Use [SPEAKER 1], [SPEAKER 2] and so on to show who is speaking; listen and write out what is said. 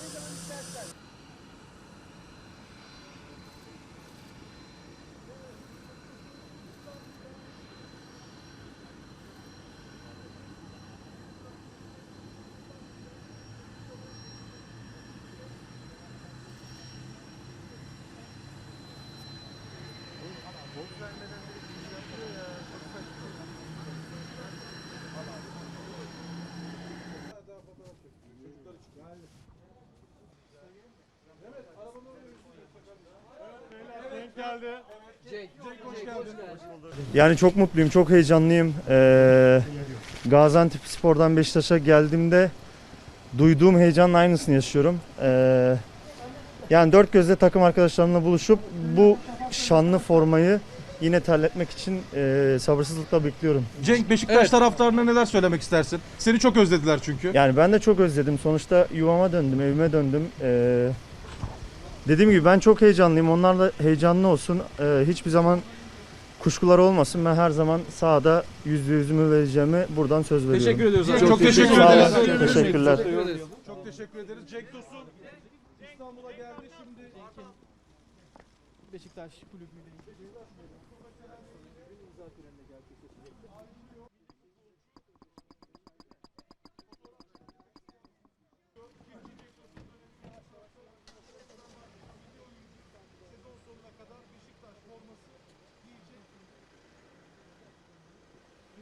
[SPEAKER 1] değil de 13 saatler. Boz vermeden direkt Yani çok mutluyum, çok heyecanlıyım. Ee, Gaziantep Spor'dan Beşiktaş'a geldiğimde duyduğum heyecanın aynısını yaşıyorum. Ee, yani dört gözle takım arkadaşlarımla buluşup bu şanlı formayı yine terletmek için e, sabırsızlıkla bekliyorum.
[SPEAKER 2] Cenk Beşiktaş
[SPEAKER 3] Evet.
[SPEAKER 2] taraftarına neler söylemek istersin? Seni çok özlediler çünkü.
[SPEAKER 1] Yani ben de çok özledim. Sonuçta yuvama döndüm, evime döndüm. Ee, dediğim gibi ben çok heyecanlıyım. Onlar da heyecanlı olsun. Ee, hiçbir zaman kuşkular olmasın. Ben her zaman sahada yüzde yüzümü vereceğimi buradan söz veriyorum.
[SPEAKER 2] Teşekkür ediyoruz. abi.
[SPEAKER 3] Çok
[SPEAKER 2] Çok,
[SPEAKER 3] teşekkür
[SPEAKER 2] teşekkür
[SPEAKER 1] Sağ
[SPEAKER 2] ederiz.
[SPEAKER 1] olun. Teşekkürler.
[SPEAKER 3] Teşekkür ederiz.
[SPEAKER 2] Çok teşekkür ederiz. Cenk Tosun İstanbul'a geldi şimdi.
[SPEAKER 3] Beşiktaş kulübüyle